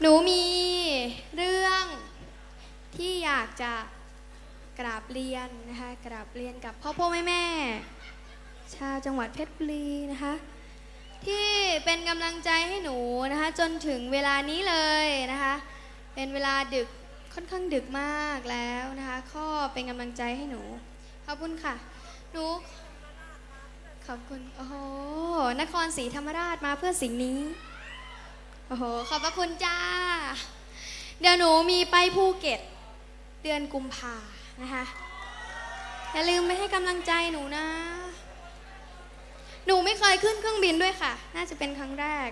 หนูมีเรื่องที่อยากจะกราบเรียนนะคะกราบเรียนกับพ่อพ่อแม่แม่ ชาวจังหวัดเพชรบุรีนะคะ ที่เป็นกำลังใจให้หนูนะคะจนถึงเวลานี้เลยนะคะ เป็นเวลาดึกค่อนข้างดึกมากแล้วนะคะก็เป็นกำลังใจให้หนู ขอบคุณค่ะ หนู ขอบคุณ โอ้โหนครศรีธรรมราชมาเพื่อสิ่งนี้ โอ้โห ขอบพระคุณจ้า เดี๋ยวหนูมีไปภูเก็ต เดือนกุมภานะคะ อย่าลืมไปให้กำลังใจหนูนะ หนูไม่เคยขึ้นเครื่องบินด้วยค่ะ น่าจะเป็นครั้งแรก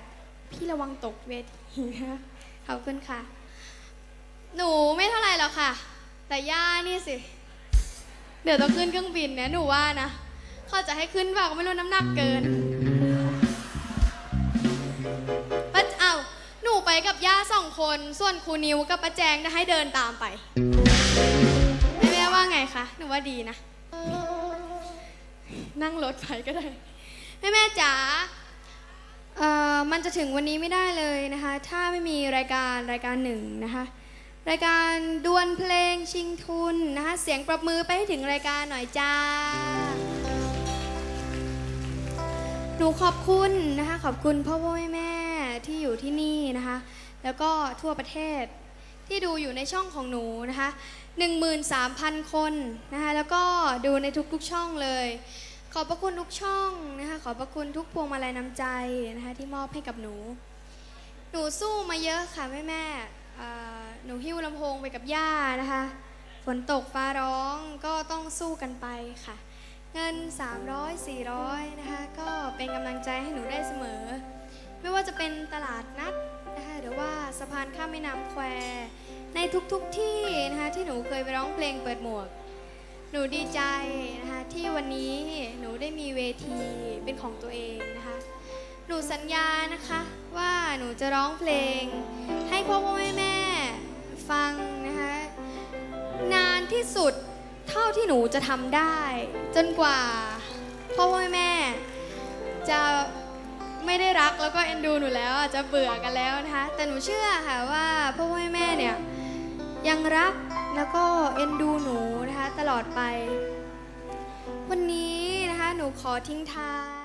พี่ระวังตกเวทีนะขอบคุณค่ะ หนูไม่เท่าไหร่หรอกค่ะ แต่ย่านี่สิ เดี๋ยวต้องขึ้นเครื่องบินเนี่ยหนูว่านะ เขาจะให้ขึ้นเปล่าก็ไม่รู้น้ำหนักเกิน กับย่าสองคน ส่วนครูนิวกับป้าแจงจะให้เดินตามไปแม่แม่ว่าไงคะ หนูว่าดีนะ นั่งรถไปก็ได้ แม่แม่จ๋าเอ่อมันจะถึงวันนี้ไม่ได้เลยนะคะ ถ้าไม่มีรายการรายการหนึ่งนะคะ รายการดวลเพลงชิงทุนนะคะ เสียงปรบมือไปให้ถึงรายการหน่อยจ้า หนูขอบคุณนะคะ ขอบคุณพ่อพ่อแม่แม่ ที่อยู่ที่นี่นะคะ แล้วก็ทั่วประเทศที่ดูอยู่ในช่องของหนูนะคะ13,000 คนนะคะ แล้วก็ดูในทุกๆช่องเลย ขอบพระคุณทุกช่องนะคะ ขอบพระคุณทุกพวงมาลัยน้ำใจนะคะที่มอบให้กับหนู หนูสู้มาเยอะค่ะแม่แม่หนูหิ้วลำโพงไปกับย่านะคะ ฝนตกฟ้าร้องก็ต้องสู้กันไปค่ะ เงิน 300 400 นะคะ ก็เป็นกำลังใจให้หนูได้เสมอ ไม่ว่าจะเป็นตลาดนัดนะคะหรือว่าสะพานข้ามแม่น้ำแควในทุกๆทที่นะคะที่หนูเคยไปร้องเพลงเปิดหมวก หนูดีใจนะคะที่วันนี้หนูได้มีเวทีเป็นของตัวเองนะคะหนูสัญญานะคะว่าหนูจะร้องเพลง ให้พ่อพ่อแม่แม่ฟังนะคะนานที่สุดเท่าที่หนูจะทำได้ จนกว่าพ่อพ่อแม่แม่จะ ไม่ได้รักแล้วก็เอ็นดูหนูแล้วอาจจะเบื่อกันแล้วนะคะ แต่หนูเชื่อค่ะว่าพ่อพ่อแม่แม่เนี่ยยังรักแล้วก็เอ็นดูหนูนะคะตลอดไป วันนี้นะคะหนูขอทิ้งท้าย